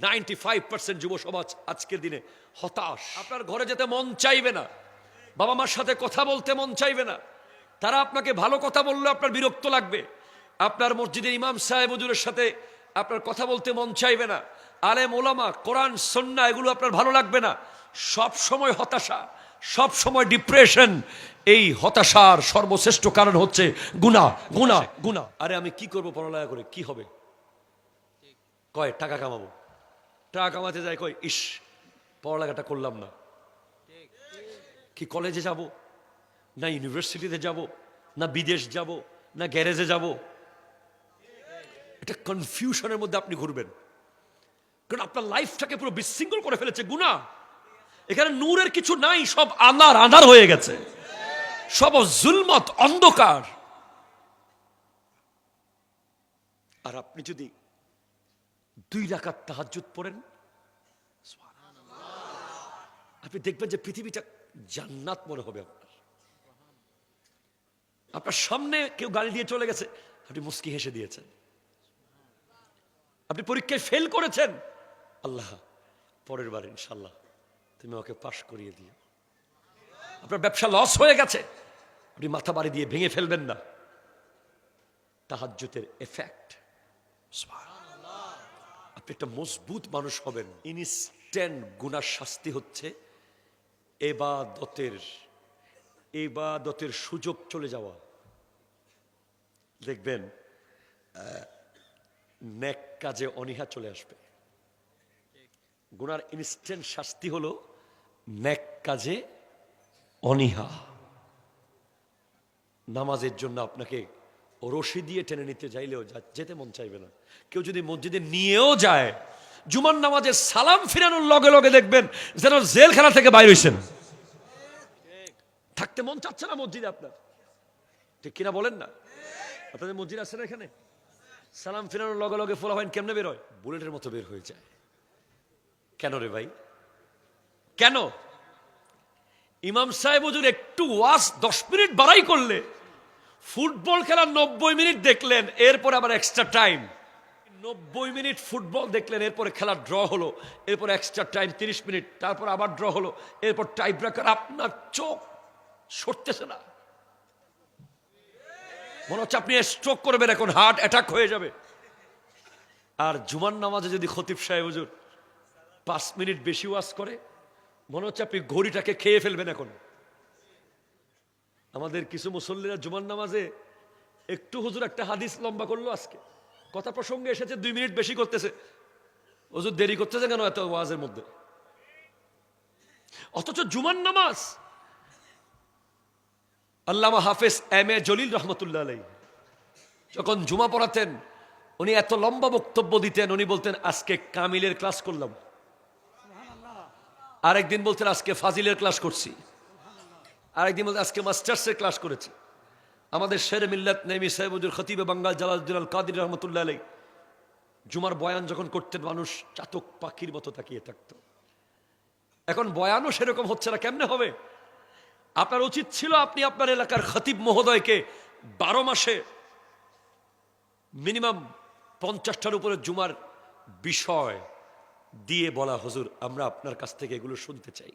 Ninety five percent যুব সমাজ আজকের দিনে হতাশ। আপনার ঘরে যেতে মন চাইবে না। বাবা মার সাথে কথা বলতে মন চাইবে না। তারা আপনাকে ভালো কথা বললে আপনার বিরক্ত লাগবে। আপনার মসজিদের ইমাম সাহেব হুজুরের সাথে আপনার কথা বলতে মন চাইবে না। আলেম ওলামা, কোরআন সন্না এগুলো আপনার ভালো লাগবে না। সব সময় হতাশা, সব সময় ডিপ্রেশন। এই হতাশার সর্বশ্রেষ্ঠ কারণ হচ্ছে গুণা গুণা গুণা আরে আমি কি করব পড়ালেখা করে? কি হবে? কয়, টাকা কামাবো। টাকা কামাতে যায় কয় ইস, পড়ালেখাটা করলাম না। কি কলেজে যাব? না ইউনিভার্সিটিতে যাব? না বিদেশ যাব? না গ্যারেজে যাব? এটা কনফিউশনের মধ্যে আপনি ঘুরবেন। কারণ আপনার লাইফটাকে পুরো বিশৃঙ্খল করে ফেলেছে গুণা এখানে নূরের কিছু নাই, সব আনার আনার হয়ে গেছে। সব জুলমত অন্ধকার। আর আপনি যদি দুই রাকাত তাহাজ্জুদ পড়েন। আপনি দেখবেন যে পৃথিবীটা জান্নাত মনে হবে আপনার। আপনার সামনে কেউ গাড়ি দিয়ে চলে গেছে, আপনি মুস্কি হেসে দিয়েছেন। আপনি পরীক্ষায় ফেল করেছেন। আল্লাহ, পরের বার ইনশাল্লাহ তুমি আমাকে পাশ করিয়ে দিও। আপনার ব্যবসা লস হয়ে গেছে। আপনি মাথা বাড়ি দিয়ে ভেঙে ফেলবেন না। তাহাজ্জুতের এফেক্ট আপনি একটা মজবুত মানুষ হবেন। ইনস্ট্যান্ট গুনার শাস্তি হচ্ছে, এবাদতের এবাদতের সুযোগ চলে যাওয়া। দেখবেন নেক কাজে অনীহা চলে আসবে। গুনার ইনস্ট্যান্ট শাস্তি হলো ন্যাক কাজে অনীহা। নামাজের জন্য আপনাকে রশি দিয়ে টেনে নিতে চাইলেও যেতে মন চাইবে না। কেউ যদি মসজিদে নিয়েও যায়, জুমার নামাজের সালাম ফিরানোর লগে লগে দেখবেন যেন জেলখানা থেকে বাইর হয়েছেন থাকতে মন চাচ্ছে না মসজিদে আপনার। ঠিক কিনা বলেন না? আপনাদের মসজিদ আছে না এখানে? সালাম ফিরানোর লগে লগে ফোলা হয় কেমনে বের হয়? বুলেটের মতো বের হয়ে যায়। কেন রে ভাই? কেন? ইমাম সাহেব হুজুর একটু ওয়াজ দশ মিনিট বাড়াই করলে ফুটবল খেলা নব্বই মিনিট দেখলেন, এরপর আবার এক্সট্রা টাইম নব্বই মিনিট ফুটবল দেখলেন, এরপরে খেলা ড্র হলো, এরপর এক্সট্রা টাইম তিরিশ মিনিট, তারপর আবার ড্র হলো, এরপর টাই ব্রেকার আপনার চোখ সরতেছে না। মনে হচ্ছে আপনি স্ট্রোক করবেন, এখন হার্ট অ্যাটাক হয়ে যাবে। আর জুমার নামাজে যদি খতিব সাহেব হুজুর পাঁচ মিনিট বেশি ওয়াজ করে, মনে হচ্ছে আপনি ঘড়িটাকে খেয়ে ফেলবেন এখন। আমাদের কিছু মুসল্লিরা জুমার নামাজে একটু হুজুর একটা হাদিস লম্বা করল আজকে। কথা প্রসঙ্গে এসেছে, দুই মিনিট বেশি করতেছে। হুজুর দেরি করতেছে কেন এত ওয়াজের মধ্যে? অথচ জুমার নামাজ। আল্লামা হাফেজ এম এ জলিল রহমতুল্লাহ আলাই যখন জুমা পড়াতেন, উনি এত লম্বা বক্তব্য দিতেন, উনি বলতেন, আজকে কামিলের ক্লাস করলাম। আরেকদিন বলতেন, আজকে ফাজিলের ক্লাস করছি। আরেকদিন বলতেন আজকে মাস্টার্সের ক্লাস করেছি। আমাদের শের মিল্লাত নেমি সাহেবুজুর খতিবে বাঙ্গাল জালালুদ্দিন আল কাদির রহমতুল্লাহ আলাই জুমার বয়ান যখন করতেন, মানুষ চাতক পাখির মতো তাকিয়ে থাকতো। এখন বয়ানও সেরকম হচ্ছে না, কেমনে হবে? আপনার উচিত ছিল আপনি আপনার এলাকার খতিব মহোদয়কে বারো মাসে মিনিমাম পঞ্চাশটার উপরে জুমার বিষয় দিয়ে বলা, হুজুর, আমরা আপনার কাছ থেকে এগুলো শুনতে চাই।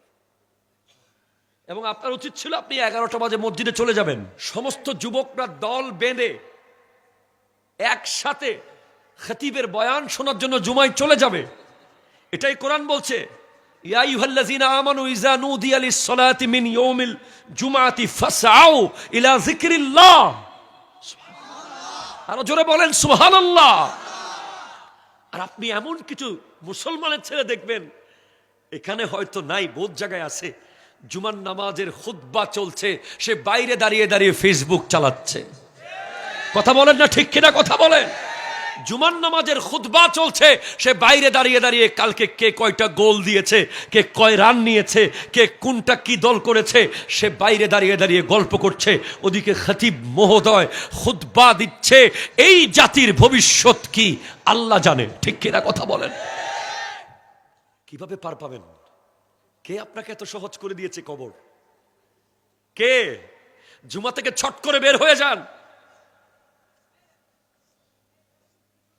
এবং আপনার উচিত ছিল আপনি এগারোটা বাজে মসজিদে চলে যাবেন। সমস্ত যুবকরা দল বেঁধে একসাথে খতিবের বয়ান শোনার জন্য জুমায় চলে যাবে। এটাই কোরআন বলছে জোরে বলেন আর আপনি এমন কিছু মুসলমানের ছেলে দেখবেন, এখানে হয়তো নাই বোধ জায়গায় আছে। জুমার নামাজের খুতবা চলছে, সে বাইরে দাঁড়িয়ে দাঁড়িয়ে ফেসবুক চালাচ্ছে। কথা বলেন না ঠিক কিনা কথা বলেন? জুমান নামাজের খুতবা চলছে, সে বাইরে দাঁড়িয়ে দাঁড়িয়ে কালকে কে কয়টা গোল দিয়েছে, কে কয় রান নিয়েছে, কে কোনটা কি দল করেছে, সে বাইরে দাঁড়িয়ে দাঁড়িয়ে গল্প করছে। ওদিকে খতিব মহোদয় খুতবা দিচ্ছে, এই জাতির ভবিষ্যৎ কি? আল্লাহ জানে, ঠিক কিনা কথা বলেন। কীভাবে পার পাবেন? কে আপনাকে এত সহজ করে দিয়েছে কবর? কে? জুমা থেকে ছট করে বের হয়ে যান।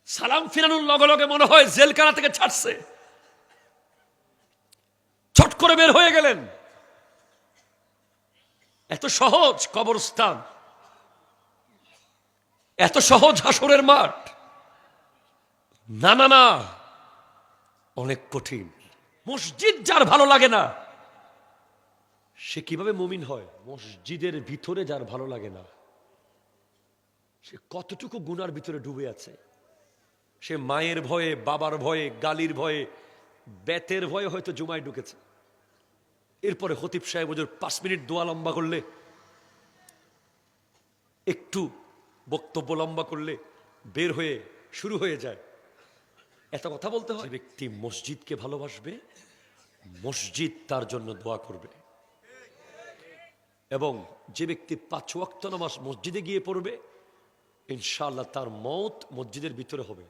সালাম ফিরানোর লগে লগে মনে হয় জেলখানা থেকে ছাড়ছে। ছট করে বের হয়ে গেলেন। এত সহজ কবরস্থান। এত সহজ হাসরের মাঠ। না না না। অনেক কঠিন। মসজিদ যার ভালো লাগে না, সে কীভাবে মুমিন হয়? মসজিদের ভিতরে যার ভালো লাগে না, সে কতটুকু গুনার ভিতরে ডুবে আছে? সে মায়ের ভয়ে, বাবার ভয়ে, গালির ভয়ে, বেতের ভয়ে হয়তো জুমায় ঢুকেছে। এরপরে হতিব সাহেব ওদের পাঁচ মিনিট দোয়া লম্বা করলে, একটু বক্তব্য লম্বা করলে বের হয়ে, শুরু হয়ে যায়। এত কথা বলতে হয়। ব্যক্তি মসজিদকে ভালোবাসবে, মসজিদ তার জন্য দোয়া করবে। এবং যে ব্যক্তি পাঁচ ওয়াক্ত নামাজ মসজিদে গিয়ে পড়বে, ইনশাআল্লাহ তার মত মসজিদের ভিতরে হবে।